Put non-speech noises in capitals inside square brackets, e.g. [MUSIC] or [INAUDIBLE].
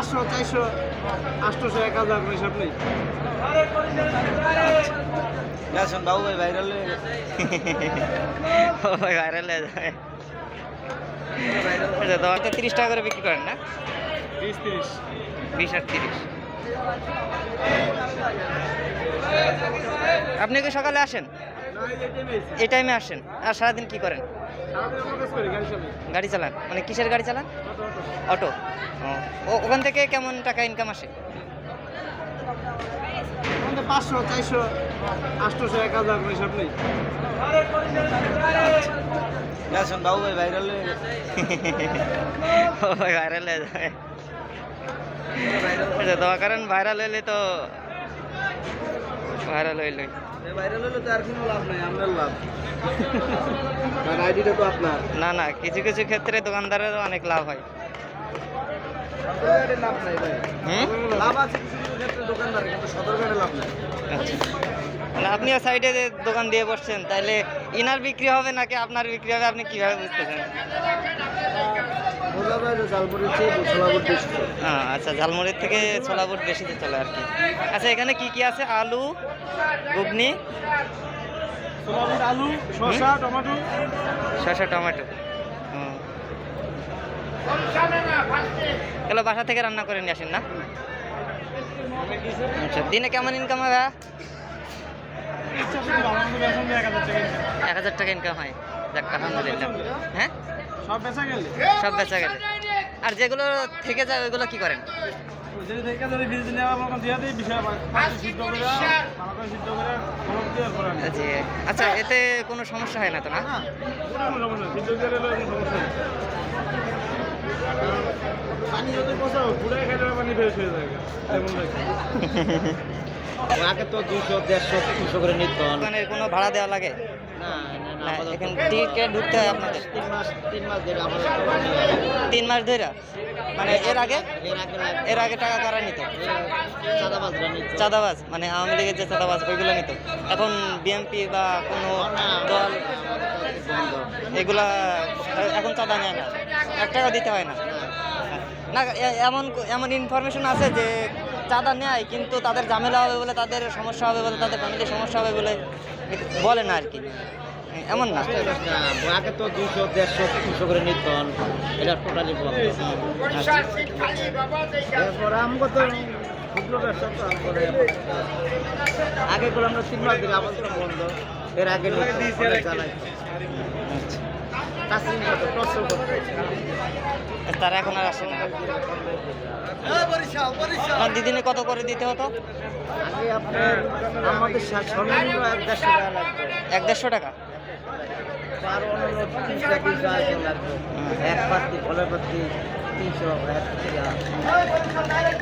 পাঁচশো চারশো আটশোশো এক হাজার হিসাব নেই। গেছেন বাবু ভাই ভাইরাল [LAUGHS] ভাই ভাইরাল হয়ে যাবে আচ্ছা তোমার তো তিরিশ টাকা করে বিক্রি করেন না? বিশ তিরিশ। বিশ আর তিরিশ। আপনি কি সকালে আসেন? এই টাইমে আসেন। আর সারাদিন কি করেন? গাড়ি চালান। মানে কিসের গাড়ি চালান? অটো। ও ওখান থেকে কেমন টাকা ইনকাম আসে? পাঁচশো চারশো আটশোশো এক হাজার হিসাব নেই। গেছেন বাবু ভাই ভাইরাল [LAUGHS] ভাই ভাইরাল হয়ে যাবে আচ্ছা দোয়া করেন ভাইরাল হইলে তো ভাইরাল হইলে। ভাইরাল হলে তো আর কোনো লাভ নাই আপনার লাভ। কারণ আইডিটা তো আপনার। না না কিছু কিছু ক্ষেত্রে দোকানদারেরও অনেক লাভ হয়। লাভ নাই ভাই। লাভ আছে কিছু কিছু ক্ষেত্রে দোকানদার কিন্তু সদরঘাটে লাভ নাই। আচ্ছা। মানে আপনিও সাইডে দোকান দিয়ে বসছেন তাহলে ইনার বিক্রি হবে নাকি আপনার বিক্রি হবে আপনি কীভাবে বুঝতেছেন? আচ্ছা ঝালমুড়ির থেকে ছোলা বুট বেশিতে চলে আর কি। আচ্ছা এখানে কি কি আছে? আলু ঘুগনি। আলু শসা টমেটো। শসা টমেটো। এগুলো বাসা থেকে রান্না করে নিয়ে আসেন না? আচ্ছা দিনে কেমন ইনকাম হবে? এক হাজার টাকা ইনকাম হয়। যাক আলহামদুলিল্লাহ। হ্যাঁ? সব বেচা গেলে? সব বেচা গেলে। আর যেগুলো থেকে যায় ওইগুলো কি করেন। জি আচ্ছা এতে কোনো সমস্যা হয় না তো না? আগে তো দুশো দেড়শো তিনশো করে নিত। দোকানের কোনো ভাড়া দেওয়া লাগে? না। এখানে টিকিটে ঢুকতে হয় আপনাদের। তিন মাস তিন মাস ধরে তিন মাস ধরে? মানে এর আগে? এর আগে টাকা কারা নিত? চাঁদাবাজ মানে আওয়ামী লীগের যে চাঁদাবাজ ওইগুলো নিত। এখন বিএমপি বা কোনো দল এগুলা এখন চাঁদা নেয় না। এক টাকা দিতে হয় না। না এমন এমন ইনফরমেশন আছে যে চাঁদা নেয় কিন্তু তাদের ঝামেলা হবে বলে তাদের সমস্যা হবে বলে তাদের ফ্যামিলির সমস্যা হবে বলে বলে না আর কি। এমন না। আগে তো দুশো দেড়শো তিনশো করে নিত এটা টোটালি আচ্ছা। আমগো তো আমগো আগে করে আমরা তিন মাস ধরে আমাদের বন্ধ। এর আগে কাসিম কত তারা এখন আর আসে না। আর দিদিনে কত করে দিতে হতো? আগে আপনার আমাদের সর্বনিম্ন এক দেড়শো টাকা এক দেড়শো টাকা? আর অন্যান্য টাকা তিনশো আড়াইশো এক পাত্রি ফলের পাত্রি তিনশো এক